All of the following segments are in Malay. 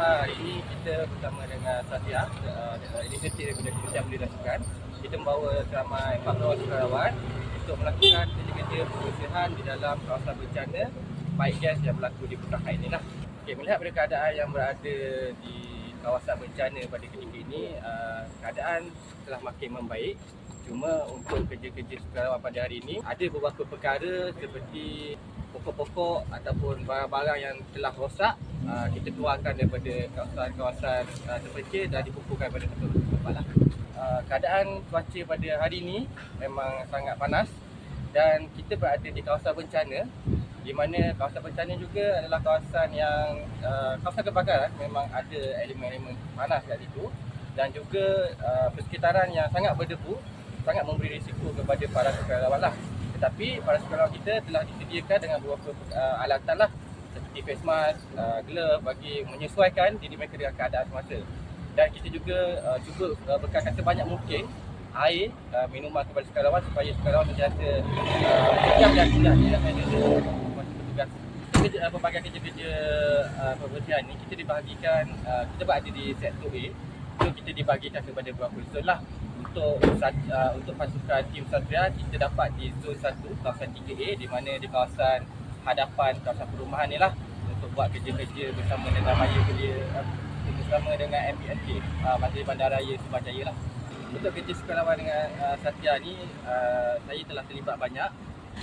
hari ini kita bersama dengan Satya, uh, inisiatif daripada Kementerian Belia dan Sukan. Kita membawa ramai 40 sukarelawan untuk melakukan kerja-kerja pembersihan di dalam kawasan bencana baik gas yang berlaku di Putra Hai ini lah. Okay, melihat pada keadaan yang berada di kawasan bencana pada ketika ini, uh, keadaan telah makin membaik. Cuma untuk kerja-kerja sukarelawan pada hari ini, ada beberapa perkara seperti pokok-pokok ataupun barang-barang yang telah rosak uh, kita keluarkan daripada kawasan-kawasan uh, terpencil dan dikumpulkan pada satu tempat lah. Uh, keadaan cuaca pada hari ini memang sangat panas dan kita berada di kawasan bencana di mana kawasan bencana juga adalah kawasan yang uh, kawasan kebakaran memang ada elemen-elemen panas kat situ dan juga uh, persekitaran yang sangat berdebu sangat memberi risiko kepada para sukarelawan lah. Tetapi para sukarelawan kita telah disediakan dengan beberapa uh, alatan lah. Seperti face mask, uh, glove bagi menyesuaikan diri mereka dengan keadaan semasa. Dan kita juga uh, cuba uh, bekalkan sebanyak mungkin air, uh, minuman kepada sukarelawan supaya sukarelawan sentiasa uh, cegah dan tidak ada masa bertugas kerja uh, pelbagai kerja-kerja uh, pembersihan ni kita dibahagikan uh, kita berada di sektor A. So kita dibahagikan kepada beberapa zon lah untuk uh, untuk pasukan tim Satria kita dapat di zon 1 kawasan 3A di mana di kawasan hadapan kawasan perumahan ni lah untuk buat kerja-kerja bersama dengan Maya Belia uh, bersama dengan MBNK uh, Majlis Bandaraya Subang Jaya lah untuk kerja sukarelawan dengan uh, Satya ni uh, saya telah terlibat banyak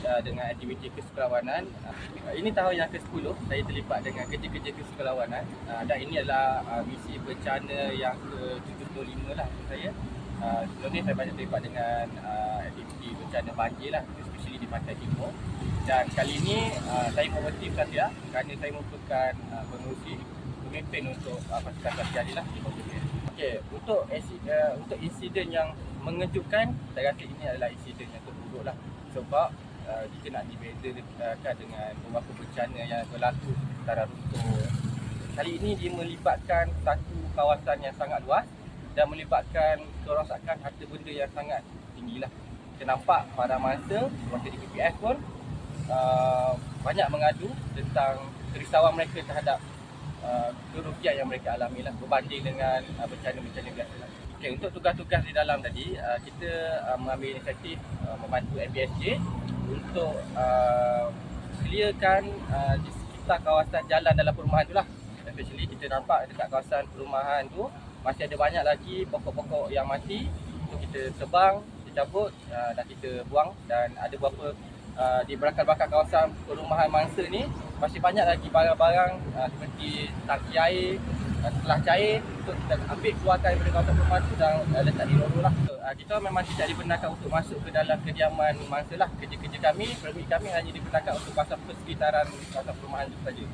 uh, dengan aktiviti kesukarelawanan. Uh, ini tahun yang ke-10 saya terlibat dengan kerja-kerja kesukarelawanan uh, dan ini adalah misi bencana yang ke-75 lah untuk saya. Sebelum ni saya banyak terlibat dengan uh, aktiviti bencana banjir lah especially di Pantai Timur. Dan kali ini uh, saya membawa tim Satya kerana saya merupakan uh, pengurusi pemimpin untuk uh, pasukan Satya ni lah di Bawah Okey, untuk uh, untuk insiden yang mengejutkan, saya rasa ini adalah insiden yang terburuk lah. Sebab uh, jika nak dibezakan dengan beberapa bencana yang berlaku secara runtuh, kali ini dia melibatkan satu kawasan yang sangat luas dan melibatkan kerosakan harta benda yang sangat tinggi lah. Kita nampak pada masa masa di PPF pun uh, banyak mengadu tentang kerisauan mereka terhadap uh, kerugian yang mereka alami lah berbanding dengan uh, bencana-bencana biasa lah. Okay, untuk tugas-tugas di dalam tadi, uh, kita uh, mengambil inisiatif uh, membantu MBSJ untuk uh, clearkan uh, di sekitar kawasan jalan dalam perumahan tu lah. Especially kita nampak dekat kawasan perumahan tu masih ada banyak lagi pokok-pokok yang mati. So kita tebang, kita cabut uh, dan kita buang dan ada beberapa uh, di belakang-belakang kawasan perumahan mangsa ni masih banyak lagi barang-barang uh, seperti tangki air, uh, telah cair untuk kita ambil keluarkan daripada kawasan perumahan tu dan uh, letak di lorong lah. Uh, kita memang tidak dibenarkan untuk masuk ke dalam kediaman mangsa lah. Kerja-kerja kami, permit kami hanya dibenarkan untuk kawasan persekitaran kawasan perumahan itu saja.